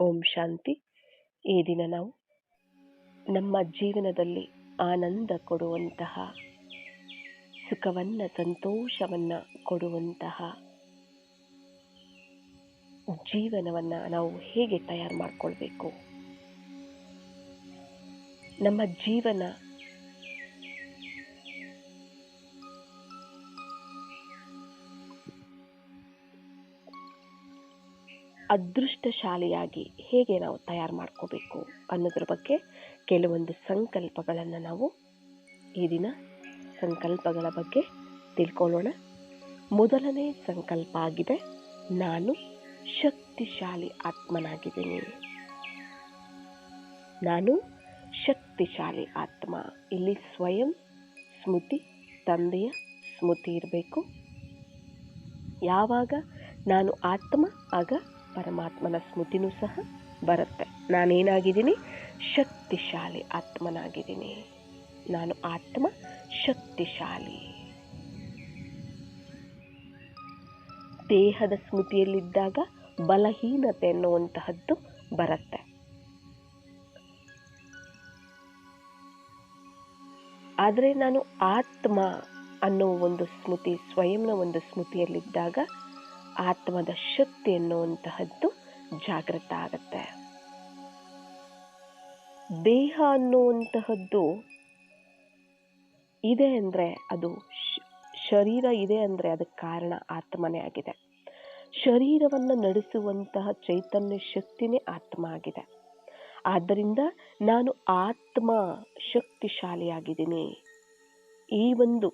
ಓಂ ಶಾಂತಿ. ಈ ದಿನ ನಾವು ನಮ್ಮ ಜೀವನದಲ್ಲಿ ಆನಂದ ಕೊಡುವಂತಹ, ಸುಖವನ್ನು, ಸಂತೋಷವನ್ನು ಕೊಡುವಂತಹ ಜೀವನವನ್ನು ನಾವು ಹೇಗೆ ತಯಾರು ಮಾಡಿಕೊಳ್ಬೇಕು? ನಮ್ಮ ಜೀವನ ಅದೃಷ್ಟಶಾಲಿಯಾಗಿ ಹೇಗೆ ನಾವು ತಯಾರು ಮಾಡ್ಕೋಬೇಕು ಅನ್ನೋದ್ರ ಬಗ್ಗೆ ಕೆಲವೊಂದು ಸಂಕಲ್ಪಗಳನ್ನು ನಾವು ಈ ದಿನ ಸಂಕಲ್ಪಗಳ ಬಗ್ಗೆ ತಿಳ್ಕೊಳ್ಳೋಣ. ಮೊದಲನೇ ಸಂಕಲ್ಪ ಆಗಿದೆ, ನಾನು ಶಕ್ತಿಶಾಲಿ ಆತ್ಮನಾಗಿದ್ದೀನಿ. ನಾನು ಶಕ್ತಿಶಾಲಿ ಆತ್ಮ. ಇಲ್ಲಿ ಸ್ವಯಂ ಸ್ಮೃತಿ, ತಂದೆಯ ಸ್ಮೃತಿ ಇರಬೇಕು. ಯಾವಾಗ ನಾನು ಆತ್ಮ, ಆಗ ಪರಮಾತ್ಮನ ಸ್ಮೃತಿನೂ ಸಹ ಬರುತ್ತೆ. ನಾನೇನಾಗಿದ್ದೀನಿ? ಶಕ್ತಿಶಾಲಿ ಆತ್ಮನಾಗಿದ್ದೀನಿ. ನಾನು ಆತ್ಮ ಶಕ್ತಿಶಾಲಿ. ದೇಹದ ಸ್ಮೃತಿಯಲ್ಲಿದ್ದಾಗ ಬಲಹೀನತೆ ಅನ್ನುವಂತಹದ್ದು ಬರುತ್ತೆ. ಆದರೆ ನಾನು ಆತ್ಮ ಅನ್ನೋ ಒಂದು ಸ್ಮೃತಿ, ಸ್ವಯಂನ ಒಂದು ಸ್ಮೃತಿಯಲ್ಲಿದ್ದಾಗ ಆತ್ಮದ ಶಕ್ತಿ ಎನ್ನುವಂತಹದ್ದು ಜಾಗೃತ ಆಗತ್ತೆ. ದೇಹ ಅನ್ನುವಂತಹದ್ದು ಇದೆ ಅಂದರೆ ಅದು ಶರೀರ ಇದೆ ಅಂದರೆ ಅದಕ್ಕೆ ಕಾರಣ ಆತ್ಮನೇ ಆಗಿದೆ. ಶರೀರವನ್ನು ನಡೆಸುವಂತಹ ಚೈತನ್ಯ ಶಕ್ತಿನೇ ಆತ್ಮ ಆಗಿದೆ. ಆದ್ದರಿಂದ ನಾನು ಆತ್ಮ ಶಕ್ತಿಶಾಲಿಯಾಗಿದ್ದೀನಿ. ಈ ಒಂದು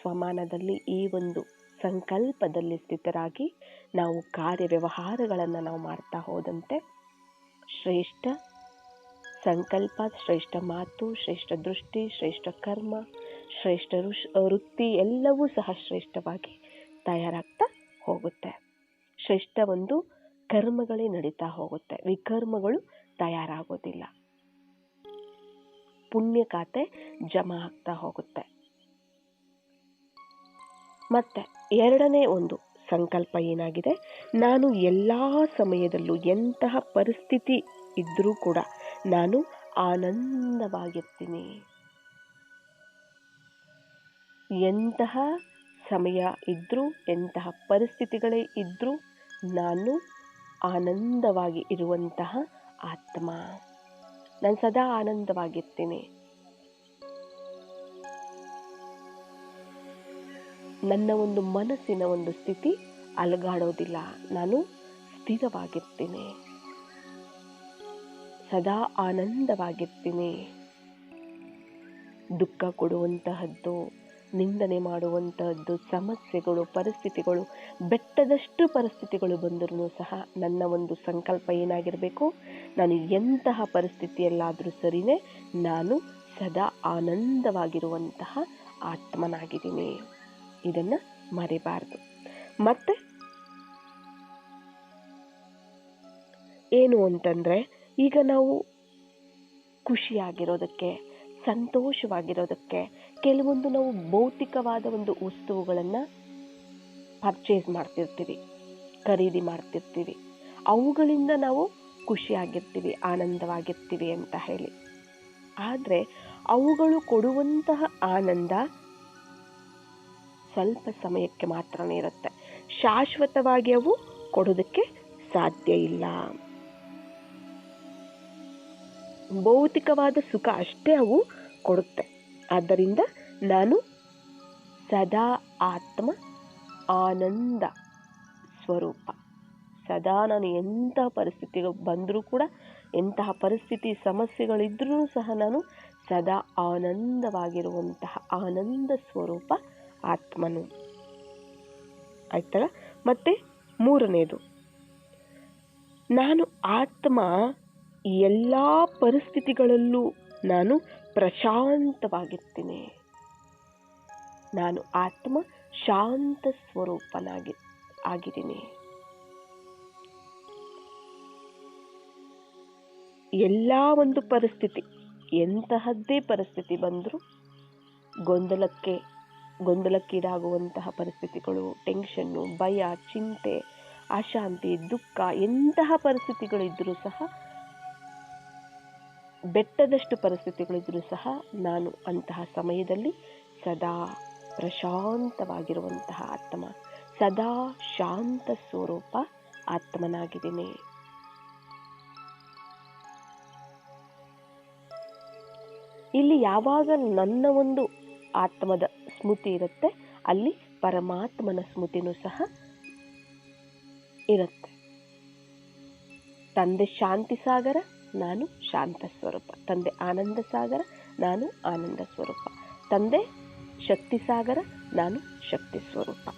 ಸ್ವಮಾನದಲ್ಲಿ ಈ ಒಂದು ಸಂಕಲ್ಪದಲ್ಲಿ ಸ್ಥಿತರಾಗಿ ನಾವು ಕಾರ್ಯ ವ್ಯವಹಾರಗಳನ್ನು ನಾವು ಮಾಡ್ತಾ ಹೋದಂತೆ ಶ್ರೇಷ್ಠ ಸಂಕಲ್ಪ, ಶ್ರೇಷ್ಠ ಮಾತು, ಶ್ರೇಷ್ಠ ದೃಷ್ಟಿ, ಶ್ರೇಷ್ಠ ಕರ್ಮ, ಶ್ರೇಷ್ಠ ಋಷ್ ವೃತ್ತಿ ಎಲ್ಲವೂ ಸಹ ಶ್ರೇಷ್ಠವಾಗಿ ತಯಾರಾಗ್ತಾ ಹೋಗುತ್ತೆ. ಶ್ರೇಷ್ಠ ಒಂದು ಕರ್ಮಗಳೇ ನಡೀತಾ ಹೋಗುತ್ತೆ. ವಿಕರ್ಮಗಳು ತಯಾರಾಗೋದಿಲ್ಲ. ಪುಣ್ಯ ಖಾತೆ ಜಮಾ ಆಗ್ತಾ ಹೋಗುತ್ತೆ. ಮತ್ತೆ ಎರಡನೇ ಒಂದು ಸಂಕಲ್ಪ ಏನಾಗಿದೆ? ನಾನು ಎಲ್ಲ ಸಮಯದಲ್ಲೂ ಎಂತಹ ಪರಿಸ್ಥಿತಿ ಇದ್ದರೂ ಕೂಡ ನಾನು ಆನಂದವಾಗಿರ್ತೀನಿ. ಎಂತಹ ಸಮಯ ಇದ್ದರೂ ಎಂತಹ ಪರಿಸ್ಥಿತಿಗಳೇ ಇದ್ದರೂ ನಾನು ಆನಂದವಾಗಿ ಇರುವಂತಹ ಆತ್ಮ. ನಾನು ಸದಾ ಆನಂದವಾಗಿರ್ತೀನಿ. ನನ್ನ ಒಂದು ಮನಸ್ಸಿನ ಒಂದು ಸ್ಥಿತಿ ಅಲಗಾಡೋದಿಲ್ಲ. ನಾನು ಸ್ಥಿರವಾಗಿರ್ತೀನಿ. ಸದಾ ಆನಂದವಾಗಿರ್ತೀನಿ. ದುಃಖ ಕೊಡುವಂತಹದ್ದು, ನಿಂದನೆ ಮಾಡುವಂತಹದ್ದು, ಸಮಸ್ಯೆಗಳು, ಪರಿಸ್ಥಿತಿಗಳು, ಬೆಟ್ಟದಷ್ಟು ಪರಿಸ್ಥಿತಿಗಳು ಬಂದರೂ ಸಹ ನನ್ನ ಒಂದು ಸಂಕಲ್ಪ ಏನಾಗಿರಬೇಕು? ನಾನು ಎಂತಹ ಪರಿಸ್ಥಿತಿಯಲ್ಲಾದರೂ ಸರಿನೇ ನಾನು ಸದಾ ಆನಂದವಾಗಿರುವಂತಹ ಆತ್ಮನಾಗಿದ್ದೀನಿ. ಇದನ್ನ ಮರಿಬಾರ್ದು. ಮತ್ತೆ? ಏನು ಅಂತಂದ್ರೆ ಈಗ ನಾವು ಖುಷಿಯಾಗಿರೋದಕ್ಕೆ, ಸಂತೋಷವಾಗಿರೋದಕ್ಕೆ ಕೆಲವೊಂದು ನಾವು ಭೌತಿಕವಾದ ಒಂದು ವಸ್ತುಗಳನ್ನು ಪರ್ಚೇಸ್ ಮಾಡ್ತಿರ್ತೀವಿ, ಖರೀದಿ ಮಾಡ್ತಿರ್ತೀವಿ. ಅವುಗಳಿಂದ ನಾವು ಖುಷಿಯಾಗಿರ್ತೀವಿ, ಆನಂದವಾಗಿರ್ತೀವಿ ಅಂತ ಹೇಳಿ. ಆದರೆ, ಅವುಗಳು ಕೊಡುವಂತಹ ಆನಂದ ಸ್ವಲ್ಪ ಸಮಯಕ್ಕೆ ಮಾತ್ರನೇ ಇರುತ್ತೆ. ಶಾಶ್ವತವಾಗಿ ಅವು ಕೊಡೋದಕ್ಕೆ ಸಾಧ್ಯ ಇಲ್ಲ. ಭೌತಿಕವಾದ ಸುಖ ಅಷ್ಟೇ ಅವು ಕೊಡುತ್ತೆ. ಆದ್ದರಿಂದ ನಾನು ಸದಾ ಆತ್ಮ ಆನಂದ ಸ್ವರೂಪ. ಸದಾ ನಾನು ಎಂತಹ ಪರಿಸ್ಥಿತಿಗಳು ಬಂದರೂ ಕೂಡ, ಎಂತಹ ಪರಿಸ್ಥಿತಿ ಸಮಸ್ಯೆಗಳಿದ್ರೂ ಸಹ ನಾನು ಸದಾ ಆನಂದವಾಗಿರುವಂತಹ ಆನಂದ ಸ್ವರೂಪ ಆತ್ಮನು. ಆಯ್ತಲ್ಲ? ಮತ್ತೆ ಮೂರನೇದು. ನಾನು ಆತ್ಮ ಎಲ್ಲ ಪರಿಸ್ಥಿತಿಗಳಲ್ಲೂ ನಾನು ಪ್ರಶಾಂತವಾಗಿರ್ತೀನಿ. ನಾನು ಆತ್ಮ ಶಾಂತ ಸ್ವರೂಪನಾಗಿ, ಆಗಿದ್ದೀನಿ. ಎಲ್ಲ ಒಂದು ಪರಿಸ್ಥಿತಿ, ಎಂತಹದ್ದೇ ಪರಿಸ್ಥಿತಿ ಬಂದರೂ ಗೊಂದಲಕ್ಕೆ ಗೊಂದಲಕ್ಕೀಡಾಗುವಂತಹ ಪರಿಸ್ಥಿತಿಗಳು ಟೆನ್ಷನ್ನು ಭಯ, ಚಿಂತೆ, ಅಶಾಂತಿ, ದುಃಖ, ಎಂತಹ ಪರಿಸ್ಥಿತಿಗಳಿದ್ದರೂ ಸಹ, ಬೆಟ್ಟದಷ್ಟು ಪರಿಸ್ಥಿತಿಗಳಿದ್ದರೂ ಸಹ ನಾನು ಅಂತಹ ಸಮಯದಲ್ಲಿ ಸದಾ ಪ್ರಶಾಂತವಾಗಿರುವಂತಹ ಆತ್ಮ, ಸದಾ ಶಾಂತ ಸ್ವರೂಪ ಆತ್ಮನಾಗಿದ್ದೀನಿ. ಇಲ್ಲಿ ಯಾವಾಗ ನನ್ನ ಒಂದು ಆತ್ಮದ ಸ್ಮೃತಿ ಇರುತ್ತೆ. ಅಲ್ಲಿ ಪರಮಾತ್ಮನ ಸ್ಮೃತಿನೂ ಸಹ ಇರುತ್ತೆ. ತಂದೆ ಶಾಂತಿ ಸಾಗರ, ನಾನು ಶಾಂತ ಸ್ವರೂಪ. ತಂದೆ ಆನಂದ ಸಾಗರ, ನಾನು ಆನಂದ ಸ್ವರೂಪ. ತಂದೆ ಶಕ್ತಿ ಸಾಗರ, ನಾನು ಶಕ್ತಿ ಸ್ವರೂಪ.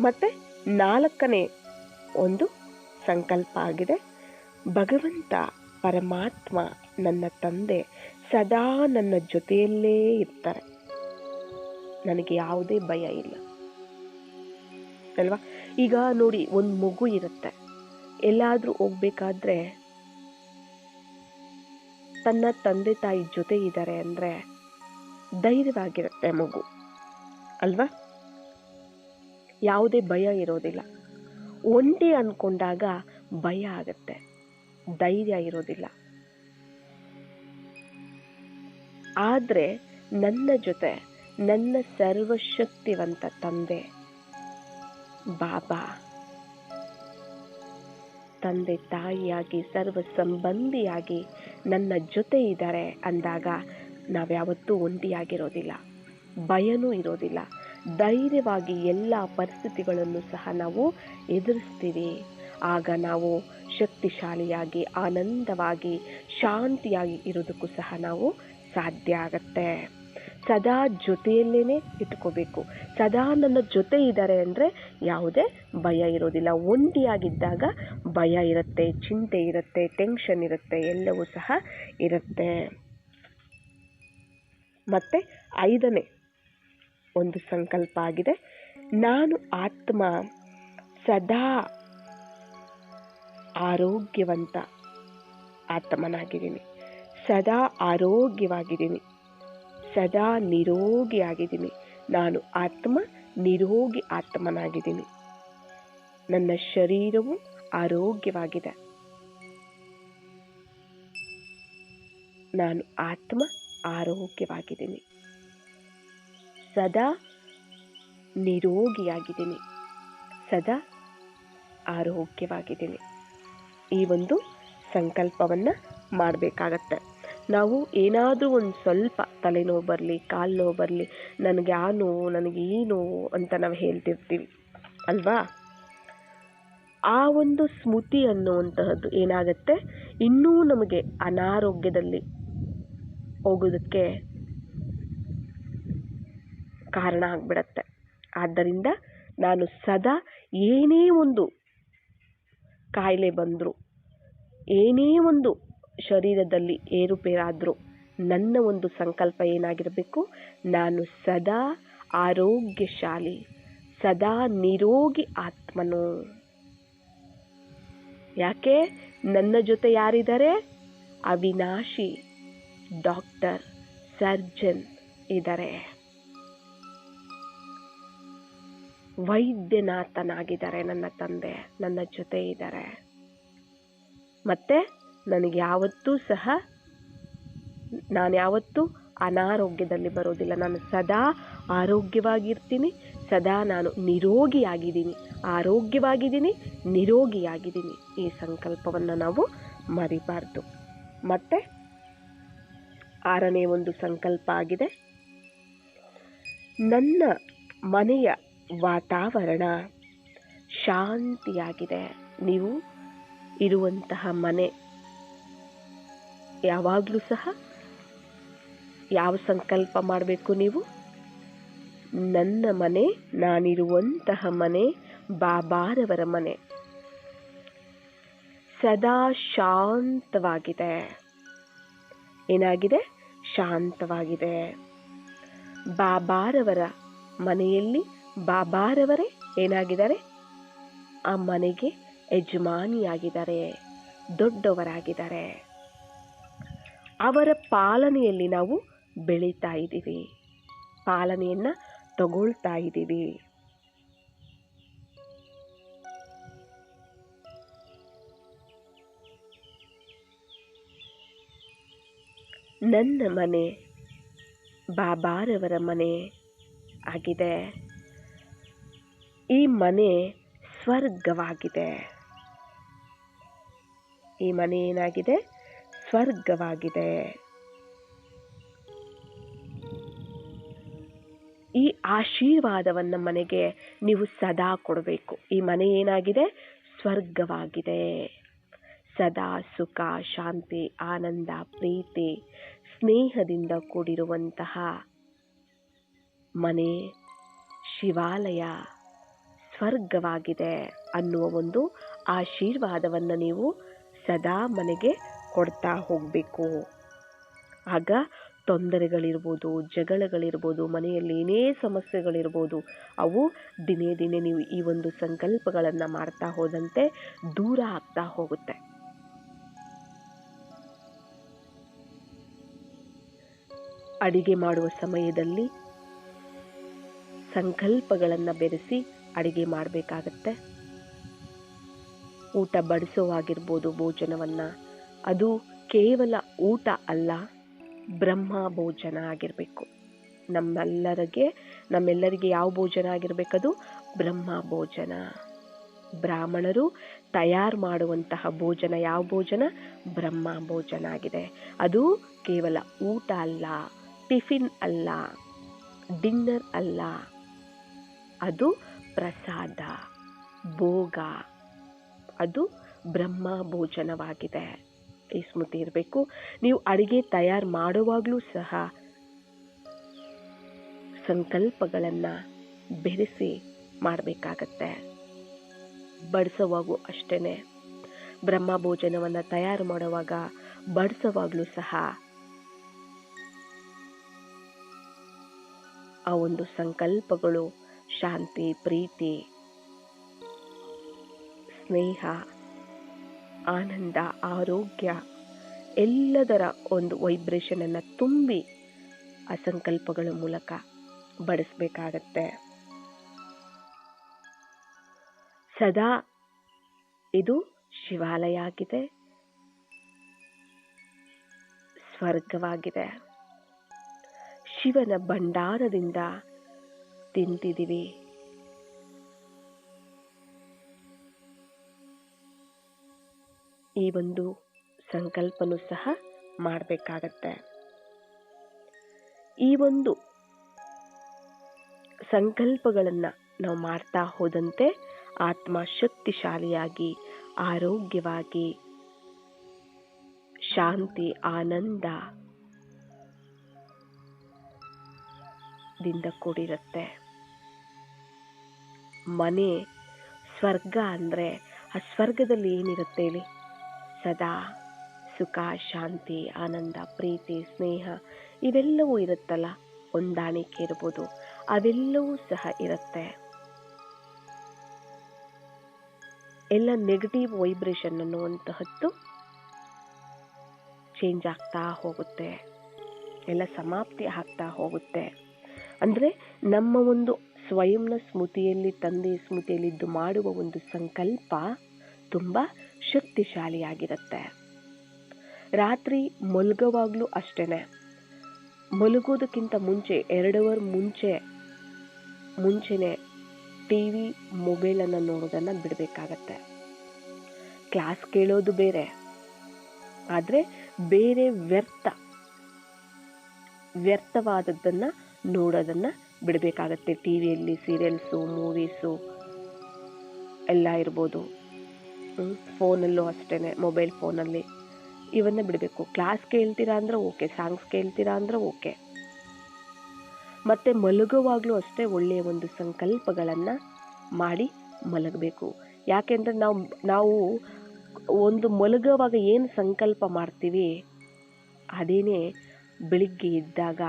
ಮತ್ತೆ ನಾಲ್ಕನೇ ಒಂದು ಸಂಕಲ್ಪ ಆಗಿದೆ. ಭಗವಂತ ಪರಮಾತ್ಮ ನನ್ನ ತಂದೆ, ಸದಾ ನನ್ನ ಜೊತೆಯಲ್ಲೇ ಇರ್ತಾರೆ. ನನಗೆ ಯಾವುದೇ ಭಯ ಇಲ್ಲ. ಅಲ್ವಾ? ಈಗ ನೋಡಿ, ಒಂದು ಮಗು ಇರುತ್ತೆ. ಎಲ್ಲಾದರೂ ಹೋಗ್ಬೇಕಾದ್ರೆ ತನ್ನ ತಂದೆ ತಾಯಿ ಜೊತೆ ಇದ್ದಾರೆ ಅಂದರೆ ಧೈರ್ಯವಾಗಿರುತ್ತೆ ಮಗು. ಅಲ್ವಾ? ಯಾವುದೇ ಭಯ ಇರೋದಿಲ್ಲ. ಒಂಟಿ ಅಂದ್ಕೊಂಡಾಗ ಭಯ ಆಗತ್ತೆ. ಧೈರ್ಯ ಇರೋದಿಲ್ಲ ಆದರೆ ನನ್ನ ಜೊತೆ ನನ್ನ ಸರ್ವಶಕ್ತಿವಂತ ತಂದೆ ಬಾಬಾ. ತಂದೆ ತಾಯಿಯಾಗಿ ಸರ್ವ ಸಂಬಂಧಿಯಾಗಿ ನನ್ನ ಜೊತೆ ಇದ್ದಾರೆ ಅಂದಾಗ ನಾವ್ಯಾವತ್ತೂ ಒಂಟಿಯಾಗಿರೋದಿಲ್ಲ. ಭಯನೂ ಇರೋದಿಲ್ಲ. ಧೈರ್ಯವಾಗಿ ಎಲ್ಲ ಪರಿಸ್ಥಿತಿಗಳನ್ನು ಸಹ ನಾವು ಎದುರಿಸ್ತೀವಿ. ಆಗ ನಾವು ಶಕ್ತಿಶಾಲಿಯಾಗಿ, ಆನಂದವಾಗಿ, ಶಾಂತಿಯಾಗಿ ಇರೋದಕ್ಕೂ ಸಹ ನಾವು ಸಾಧ್ಯ ಆಗತ್ತೆ. ಸದಾ ಜೊತೆಯಲ್ಲೇ ಇಟ್ಕೋಬೇಕು ಸದಾ ನನ್ನ ಜೊತೆ ಇದ್ದಾರೆ ಅಂದರೆ ಯಾವುದೇ ಭಯ ಇರೋದಿಲ್ಲ ಒಂಟಿಯಾಗಿದ್ದಾಗ ಭಯ ಇರುತ್ತೆ, ಚಿಂತೆ ಇರುತ್ತೆ ಟೆನ್ಷನ್ ಇರುತ್ತೆ, ಎಲ್ಲವೂ ಸಹ ಇರುತ್ತೆ. ಮತ್ತು ಐದನೇ ಒಂದು ಸಂಕಲ್ಪ ಆಗಿದೆ. ನಾನು ಆತ್ಮ ಸದಾ ಆರೋಗ್ಯವಂತ ಆತ್ಮನಾಗಿದ್ದೀನಿ. ಸದಾ ಆರೋಗ್ಯವಾಗಿದ್ದೀನಿ. ಸದಾ ನಿರೋಗಿಯಾಗಿದ್ದೀನಿ. ನಾನು ಆತ್ಮ, ನಿರೋಗಿ ಆತ್ಮನಾಗಿದ್ದೀನಿ. ನನ್ನ ಶರೀರವು ಆರೋಗ್ಯವಾಗಿದೆ. ನಾನು ಆತ್ಮ, ಆರೋಗ್ಯವಾಗಿದ್ದೀನಿ. ಸದಾ ನಿರೋಗಿಯಾಗಿದ್ದೀನಿ. ಸದಾ ಆರೋಗ್ಯವಾಗಿದ್ದೀನಿ. ಈ ಒಂದು ಸಂಕಲ್ಪವನ್ನು ಮಾಡಬೇಕಾಗತ್ತೆ. ನಾವು ಏನಾದರೂ ಒಂದು ಸ್ವಲ್ಪ ತಲೆನೋವು ಬರಲಿ, ಕಾಲು ನೋವು ಬರಲಿ, ನನಗೆ ಆ ನೋವು, ನನಗೆ ಈ ನೋವು ಅಂತ ನಾವು ಹೇಳ್ತಿರ್ತೀವಿ, ಅಲ್ವಾ? ಆ ಒಂದು ಸ್ಮೃತಿ ಅನ್ನುವಂತಹದ್ದು ಏನಾಗುತ್ತೆ? ಇನ್ನೂ ನಮಗೆ ಅನಾರೋಗ್ಯದಲ್ಲಿ ಹೋಗೋದಕ್ಕೆ ಕಾರಣ ಆಗಿಬಿಡತ್ತೆ. ಆದ್ದರಿಂದ ನಾನು ಸದಾ ಏನೇ ಒಂದು ಕಾಯಿಲೆ ಬಂದರೂ. ಏನೇ ಒಂದು ಶರೀರದಲ್ಲಿ ಏರುಪೇರಾದರೂ ನನ್ನ ಒಂದು ಸಂಕಲ್ಪ ಏನಾಗಿರಬೇಕು? ನಾನು ಸದಾ ಆರೋಗ್ಯಶಾಲಿ, ಸದಾ ನಿರೋಗಿ ಆತ್ಮನು. ಯಾಕೆ? ನನ್ನ ಜೊತೆ ಯಾರಿದ್ದಾರೆ? ಅವಿನಾಶಿ, ಡಾಕ್ಟರ್, ಸರ್ಜನ್ ಇದ್ದಾರೆ. ವೈದ್ಯನಾಥನಾಗಿದ್ದಾರೆ ನನ್ನ ತಂದೆ, ನನ್ನ ಜೊತೆ ಇದ್ದಾರೆ. ಮತ್ತೆ ನನಗೆ ಯಾವತ್ತೂ ಸಹ, ನಾನು ಯಾವತ್ತೂ ಅನಾರೋಗ್ಯದಲ್ಲಿ ಬರೋದಿಲ್ಲ. ನಾನು ಸದಾ ಆರೋಗ್ಯವಾಗಿರ್ತೀನಿ, ಸದಾ ನಾನು ನಿರೋಗಿಯಾಗಿದ್ದೀನಿ. ಆರೋಗ್ಯವಾಗಿದ್ದೀನಿ, ನಿರೋಗಿಯಾಗಿದ್ದೀನಿ. ಈ ಸಂಕಲ್ಪವನ್ನು ನಾವು ಮರಿಬಾರ್ದು. ಮತ್ತೆ ಆರನೇ ಒಂದು ಸಂಕಲ್ಪ ಆಗಿದೆ. ನನ್ನ ಮನೆಯ ವಾತಾವರಣ ಶಾಂತಿಯಾಗಿದೆ. ನೀವು ಇರುವಂತಹ ಮನೆ ಯಾವಾಗಲೂ ಸಹ ಯಾವ ಸಂಕಲ್ಪ ಮಾಡಬೇಕು ನೀವು? ನನ್ನ ಮನೆ, ನಾನಿರುವಂತಹ ಮನೆ, ಬಾಬಾರವರ ಮನೆ. ಸದಾ ಶಾಂತವಾಗಿದೆ. ಏನಾಗಿದೆ? ಶಾಂತವಾಗಿದೆ. ಬಾಬಾರವರ ಮನೆಯಲ್ಲಿ ಬಾಬಾರವರೇ, ಏನಾಗಿದ್ದಾರೆ? ಆ ಮನೆಗೆ ಯಜಮಾನಿಯಾಗಿದ್ದಾರೆ, ದೊಡ್ಡವರಾಗಿದ್ದಾರೆ. ಅವರ ಪಾಲನೆಯಲ್ಲಿ ನಾವು ಬೆಳೀತಾ ಇದ್ದೀವಿ. ಪಾಲನೆಯನ್ನು ತಗೊಳ್ತಾ ಇದ್ದೀವಿ. ನನ್ನ ಮನೆ ಬಾಬಾರವರ ಮನೆ ಆಗಿದೆ. ಈ ಮನೆ ಸ್ವರ್ಗವಾಗಿದೆ. ಈ ಮನೆ ಏನಾಗಿದೆ? ಸ್ವರ್ಗವಾಗಿದೆ. ಈ ಆಶೀರ್ವಾದವನ್ನ ಮನೆಗೆ ನೀವು ಸದಾ ಕೊಡಬೇಕು. ಈ ಮನೆ ಏನಾಗಿದೆ? ಸ್ವರ್ಗವಾಗಿದೆ. ಸದಾ ಸುಖ, ಶಾಂತಿ, ಆನಂದ, ಪ್ರೀತಿ, ಸ್ನೇಹದಿಂದ ಕೂಡಿರುವಂತಹ ಮನೆ ಶಿವಾಲಯ. ಸ್ವರ್ಗವಾಗಿದೆ ಅನ್ನುವ ಒಂದು ಆಶೀರ್ವಾದವನ್ನು ನೀವು ಸದಾ ಮನೆಗೆ ಕೊಡ್ತಾ ಹೋಗಬೇಕು. ಆಗ ತೊಂದರೆಗಳಿರ್ಬೋದು, ಜಗಳಗಳಿರ್ಬೋದು, ಮನೆಯಲ್ಲಿ ಏನೇ ಸಮಸ್ಯೆಗಳಿರ್ಬೋದು, ಅವು ದಿನೇ ದಿನೇ ನೀವು ಈ ಒಂದು ಸಂಕಲ್ಪಗಳನ್ನು ಮಾಡ್ತಾ ಹೋದಂತೆ ದೂರ ಆಗ್ತಾ ಹೋಗುತ್ತೆ. ಅಡಿಗೆ ಮಾಡುವ ಸಮಯದಲ್ಲಿ ಸಂಕಲ್ಪಗಳನ್ನು ಬೆರೆಸಿ ಅಡಿಗೆ ಮಾಡಬೇಕಾಗತ್ತೆ. ಊಟ ಬಡಿಸೋವಾಗಿರ್ಬೋದು ಭೋಜನವನ್ನು. ಅದು ಕೇವಲ ಊಟ ಅಲ್ಲ, ಬ್ರಹ್ಮ ಭೋಜನ ಆಗಿರಬೇಕು. ನಮ್ಮೆಲ್ಲರಿಗೆ ನಮ್ಮೆಲ್ಲರಿಗೆ ಯಾವ ಭೋಜನ ಆಗಿರಬೇಕದು? ಬ್ರಹ್ಮ ಭೋಜನ. ಬ್ರಾಹ್ಮಣರು ತಯಾರು ಮಾಡುವಂತಹ ಭೋಜನ ಯಾವ ಭೋಜನ? ಬ್ರಹ್ಮ ಭೋಜನ ಆಗಿದೆ. ಅದು ಕೇವಲ ಊಟ ಅಲ್ಲ, ಟಿಫಿನ್ ಅಲ್ಲ, ಡಿನ್ನರ್ ಅಲ್ಲ. ಅದು ಪ್ರಸಾದ, ಭೋಗ, ಅದು ಬ್ರಹ್ಮ ಭೋಜನವಾಗಿದೆ. ಈ ಸ್ಮೃತಿ ಇರಬೇಕು. ನೀವು ಅಡುಗೆ ತಯಾರು ಮಾಡುವಾಗಲೂ ಸಹ ಸಂಕಲ್ಪಗಳನ್ನು ಬೆರೆಸಿ ಮಾಡಬೇಕಾಗತ್ತೆ. ಬಡಿಸೋವಾಗೂ ಅಷ್ಟೇ ಬ್ರಹ್ಮ ಭೋಜನವನ್ನು ತಯಾರು ಮಾಡುವಾಗ ಬಡಿಸುವಾಗಲೂ ಸಹ ಆ ಒಂದು ಸಂಕಲ್ಪಗಳು ಶಾಂತಿ, ಪ್ರೀತಿ, ಸ್ನೇಹ, ಆನಂದ, ಆರೋಗ್ಯ, ಎಲ್ಲದರ ಒಂದು ವೈಬ್ರೇಷನನ್ನು ತುಂಬಿ ಆ ಸಂಕಲ್ಪಗಳ ಮೂಲಕ ಬಡಿಸ್ಬೇಕಾಗತ್ತೆ. ಸದಾ ಇದು ಶಿವಾಲಯ ಆಗಿದೆ. ಸ್ವರ್ಗವಾಗಿದೆ. ಶಿವನ ಭಂಡಾರದಿಂದ ತಿಂತಿದ್ದೀವಿ. ಈ ಒಂದು ಸಂಕಲ್ಪನೂ ಸಹ ಮಾಡಬೇಕಾಗತ್ತೆ. ಈ ಒಂದು ಸಂಕಲ್ಪಗಳನ್ನು ನಾವು ಮಾಡ್ತಾ ಹೋದಂತೆ ಆತ್ಮ ಶಕ್ತಿಶಾಲಿಯಾಗಿ, ಆರೋಗ್ಯವಾಗಿ, ಶಾಂತಿ, ಆನಂದ ದಿಂದ ಕೂಡಿರುತ್ತೆ. ಮನೆ, ಸ್ವರ್ಗ ಅಂದರೆ ಆ ಸ್ವರ್ಗದಲ್ಲಿ ಏನಿರುತ್ತೆ ಹೇಳಿ? ಸದಾ ಸುಖ, ಶಾಂತಿ, ಆನಂದ, ಪ್ರೀತಿ, ಸ್ನೇಹ ಇವೆಲ್ಲವೂ ಇರುತ್ತಲ್ಲ? ಹೊಂದಾಣಿಕೆ ಇರ್ಬೋದು, ಅವೆಲ್ಲವೂ ಸಹ ಇರುತ್ತೆ. ಎಲ್ಲ ನೆಗೆಟಿವ್ ವೈಬ್ರೇಷನ್ ಅನ್ನುವಂತಹದ್ದು ಚೇಂಜ್ ಆಗ್ತಾ ಹೋಗುತ್ತೆ. ಎಲ್ಲ ಸಮಾಪ್ತಿ ಆಗ್ತಾ ಹೋಗುತ್ತೆ. ಅಂದರೆ ನಮ್ಮ ಒಂದು ಸ್ವಯಂನ ಸ್ಮೃತಿಯಲ್ಲಿ ತಂದೆ ಸ್ಮೃತಿಯಲ್ಲಿದ್ದು ಮಾಡುವ ಒಂದು ಸಂಕಲ್ಪ ತುಂಬ ಶಕ್ತಿಶಾಲಿಯಾಗಿರುತ್ತೆ. ರಾತ್ರಿ ಮಲಗುವಾಗಲೂ ಅಷ್ಟೇ ಮಲಗೋದಕ್ಕಿಂತ ಮುಂಚೆ, ಎರಡು ಅವರ್ ಮುಂಚೆ, ಮುಂಚೆನೇ ಟಿ ವಿ ಮೊಬೈಲನ್ನು ನೋಡೋದನ್ನು ಬಿಡಬೇಕಾಗತ್ತೆ. ಕ್ಲಾಸ್ ಕೇಳೋದು ಬೇರೆ. ಆದರೆ ಬೇರೆ ವ್ಯರ್ಥ, ವ್ಯರ್ಥವಾದದ್ದನ್ನು ನೋಡೋದನ್ನು ಬಿಡಬೇಕಾಗತ್ತೆ. ಟಿ ವಿಯಲ್ಲಿ ಸೀರಿಯಲ್ಸು, ಮೂವೀಸು ಎಲ್ಲ ಇರ್ಬೋದು. ಫೋನಲ್ಲೂ ಅಷ್ಟೇ ಮೊಬೈಲ್ ಫೋನಲ್ಲಿ. ಇವನ್ನ ಬಿಡಬೇಕು. ಕ್ಲಾಸ್ ಕೇಳ್ತೀರಾ ಅಂದ್ರೆ ಓಕೆ, ಸಾಂಗ್ಸ್ ಕೇಳ್ತೀರಾ ಅಂದರೆ ಓಕೆ. ಮತ್ತು ಮಲಗುವಾಗಲೂ ಅಷ್ಟೇ ಒಳ್ಳೆಯ ಒಂದು ಸಂಕಲ್ಪಗಳನ್ನು ಮಾಡಿ ಮಲಗಬೇಕು. ಯಾಕೆಂದರೆ ನಾವು ನಾವು ಒಂದು ಮಲಗುವಾಗ ಏನು ಸಂಕಲ್ಪ ಮಾಡ್ತೀವಿ, ಅದೇನೇ ಬೆಳಿಗ್ಗೆ ಎದ್ದಾಗ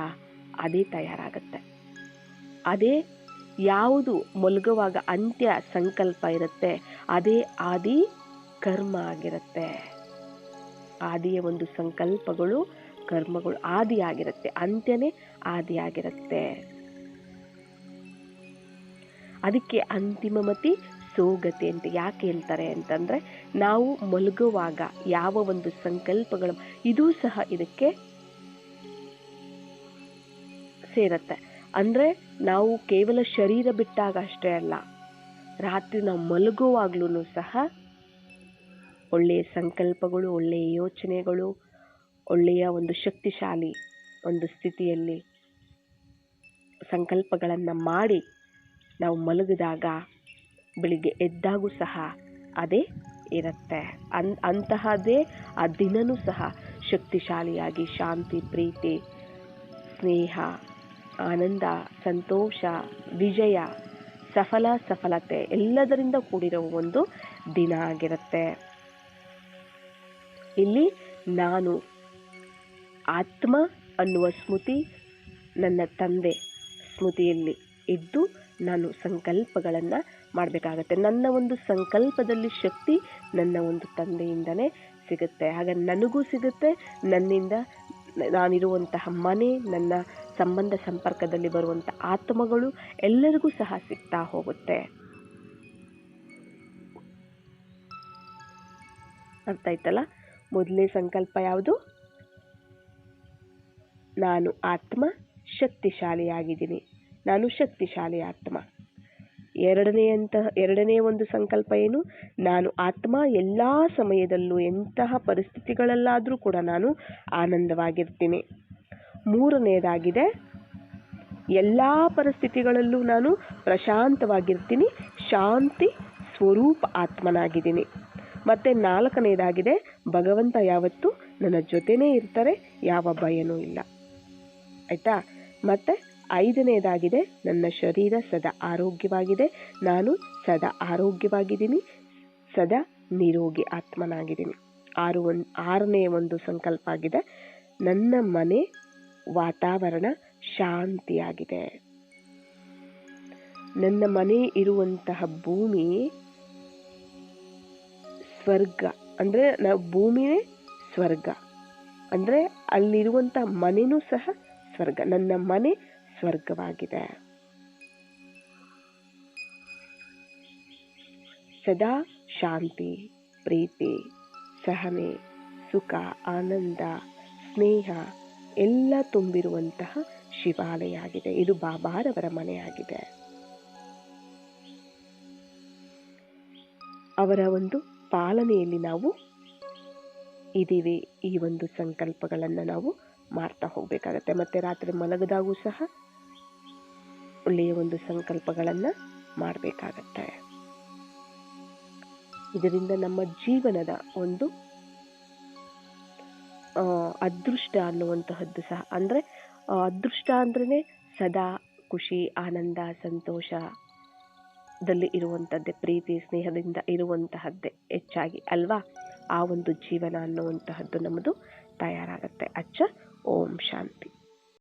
ಅದೇ ತಯಾರಾಗುತ್ತೆ. ಅದೇ ಯಾವುದು ಮಲಗುವಾಗ ಅಂತ್ಯ ಸಂಕಲ್ಪ ಇರುತ್ತೆ, ಅದೇ ಆದಿ ಕರ್ಮ ಆಗಿರುತ್ತೆ. ಆದಿಯ ಒಂದು ಸಂಕಲ್ಪಗಳು, ಕರ್ಮಗಳು ಆದಿಯಾಗಿರುತ್ತೆ ಅಂತ್ಯನೇ ಆದಿಯಾಗಿರುತ್ತೆ ಅದಕ್ಕೆ ಅಂತಿಮಮತಿ ಸೋಗತಿ ಅಂತ ಯಾಕೆ ಹೇಳ್ತಾರೆ ಅಂತಂದರೆ, ನಾವು ಮಲಗುವಾಗ ಯಾವ ಒಂದು ಸಂಕಲ್ಪಗಳು, ಇದೂ ಸಹ ಇದಕ್ಕೆ ಸಮಸ್ಯೆ ಇರುತ್ತೆ ಅಂದರೆ ನಾವು ಕೇವಲ ಶರೀರ ಬಿಟ್ಟಾಗ ಅಷ್ಟೇ ಅಲ್ಲ ರಾತ್ರಿ ನಾವು ಮಲಗುವಾಗ್ಲೂ ಸಹ ಒಳ್ಳೆಯ ಸಂಕಲ್ಪಗಳು, ಒಳ್ಳೆಯ ಯೋಚನೆಗಳು, ಒಳ್ಳೆಯ ಒಂದು ಶಕ್ತಿಶಾಲಿ ಒಂದು ಸ್ಥಿತಿಯಲ್ಲಿ ಸಂಕಲ್ಪಗಳನ್ನು ಮಾಡಿ ನಾವು ಮಲಗಿದಾಗ ಬೆಳಿಗ್ಗೆ ಎದ್ದಾಗೂ ಸಹ ಅದೇ ಇರುತ್ತೆ. ಅನ್ ಅಂತಹದೇ ಆ ದಿನವೂ ಸಹ ಶಕ್ತಿಶಾಲಿಯಾಗಿ ಶಾಂತಿ, ಪ್ರೀತಿ, ಸ್ನೇಹ ಆನಂದ, ಸಂತೋಷ, ವಿಜಯ, ಸಫಲ, ಸಫಲತೆ ಎಲ್ಲದರಿಂದ ಕೂಡಿರೋ ಒಂದು ದಿನ ಆಗಿರುತ್ತೆ. ಇಲ್ಲಿ ನಾನು ಆತ್ಮ ಅನ್ನುವ ಸ್ಮೃತಿ ನನ್ನ ತಂದೆ ಸ್ಮೃತಿಯಲ್ಲಿ ಇದ್ದು ನಾನು ಸಂಕಲ್ಪಗಳನ್ನು ಮಾಡಬೇಕಾಗತ್ತೆ. ನನ್ನ ಒಂದು ಸಂಕಲ್ಪದಲ್ಲಿ ಶಕ್ತಿ ನನ್ನ ಒಂದು ತಂದೆಯಿಂದನೇ ಸಿಗುತ್ತೆ. ಹಾಗೆ ನನಗೂ ಸಿಗುತ್ತೆ, ನನ್ನಿಂದ ನಾನಿರುವಂತಹ ಮನೆ, ನನ್ನ ಸಂಬಂಧ ಸಂಪರ್ಕದಲ್ಲಿ ಬರುವಂಥ ಆತ್ಮಗಳು ಎಲ್ಲರಿಗೂ ಸಹ ಸಿಗ್ತಾ ಹೋಗುತ್ತೆ. ಅರ್ಥ ಆಯ್ತಲ್ಲ? ಮೊದಲನೇ ಸಂಕಲ್ಪ ಯಾವುದು? ನಾನು ಆತ್ಮ, ಶಕ್ತಿಶಾಲಿಯಾಗಿದ್ದೀನಿ. ನಾನು ಶಕ್ತಿಶಾಲಿ ಆತ್ಮ. ಎರಡನೆಯಂತಹ ಎರಡನೇ ಒಂದು ಸಂಕಲ್ಪ ಏನು? ನಾನು ಆತ್ಮ ಎಲ್ಲ ಸಮಯದಲ್ಲೂ ಎಂತಹ ಪರಿಸ್ಥಿತಿಗಳಲ್ಲಾದರೂ ಕೂಡ ನಾನು ಆನಂದವಾಗಿರ್ತೀನಿ. ಮೂರನೆಯದಾಗಿದೆ ಎಲ್ಲ ಪರಿಸ್ಥಿತಿಗಳಲ್ಲೂ ನಾನು ಪ್ರಶಾಂತವಾಗಿರ್ತೀನಿ, ಶಾಂತಿ ಸ್ವರೂಪ ಆತ್ಮನಾಗಿದ್ದೀನಿ. ಮತ್ತು ನಾಲ್ಕನೇದಾಗಿದೆ, ಭಗವಂತ ಯಾವತ್ತೂ ನನ್ನ ಜೊತೆನೇ ಇರ್ತಾರೆ, ಯಾವ ಭಯನೂ ಇಲ್ಲ. ಆಯಿತಾ? ಮತ್ತು ಐದನೇದಾಗಿದೆ. ನನ್ನ ಶರೀರ ಸದಾ ಆರೋಗ್ಯವಾಗಿದೆ. ನಾನು ಸದಾ ಆರೋಗ್ಯವಾಗಿದ್ದೀನಿ. ಸದಾ ನಿರೋಗಿ ಆತ್ಮನಾಗಿದ್ದೀನಿ. ಆರು ಒಂದು ಆರನೇ ಒಂದು ಸಂಕಲ್ಪ ಆಗಿದೆ. ನನ್ನ ಮನೆ ವಾತಾವರಣ ಶಾಂತಿಯಾಗಿದೆ. ನನ್ನ ಮನೆ ಇರುವಂತಹ ಭೂಮಿ ಸ್ವರ್ಗ. ಅಂದರೆ ನಾವು ಭೂಮಿಯೇ ಸ್ವರ್ಗ. ಅಂದರೆ ಅಲ್ಲಿರುವಂಥ ಮನೆಯೂ ಸಹ ಸ್ವರ್ಗ. ನನ್ನ ಮನೆ ಸ್ವರ್ಗವಾಗಿದೆ ಸದಾ ಶಾಂತಿ, ಪ್ರೀತಿ, ಸಹನೆ, ಸುಖ, ಆನಂದ, ಸ್ನೇಹ ಎಲ್ಲ ತುಂಬಿರುವಂತಹ ಶಿವಾಲಯ ಆಗಿದೆ ಇದು ಬಾಬಾರವರ ಮನೆಯಾಗಿದೆ. ಅವರ ಒಂದು ಪಾಲನೆಯಲ್ಲಿ ನಾವು ಇದ್ದೀವಿ. ಈ ಒಂದು ಸಂಕಲ್ಪಗಳನ್ನು ನಾವು ಮಾಡ್ತಾ ಹೋಗಬೇಕಾಗತ್ತೆ. ಮತ್ತು ರಾತ್ರಿ ಮಲಗದಾಗೂ ಸಹ ಒಳ್ಳೆಯ ಒಂದು ಸಂಕಲ್ಪಗಳನ್ನು ಮಾಡಬೇಕಾಗತ್ತೆ. ಇದರಿಂದ ನಮ್ಮ ಜೀವನದ ಒಂದು ಅದೃಷ್ಟ ಅನ್ನುವಂತಹದ್ದು ಸಹ. ಅಂದರೆ ಅದೃಷ್ಟ ಅಂದ್ರೇ ಸದಾ ಖುಷಿ, ಆನಂದ ಸಂತೋಷದಲ್ಲಿ ಇರುವಂಥದ್ದೇ ಪ್ರೀತಿ, ಸ್ನೇಹದಿಂದ ಇರುವಂತಹದ್ದೇ ಹೆಚ್ಚಾಗಿ ಅಲ್ವಾ? ಆ ಒಂದು ಜೀವನ ಅನ್ನುವಂತಹದ್ದು ನಮ್ಮದು ತಯಾರಾಗತ್ತೆ. ಅಚ್ಚ, ಓಂ ಶಾಂತಿ.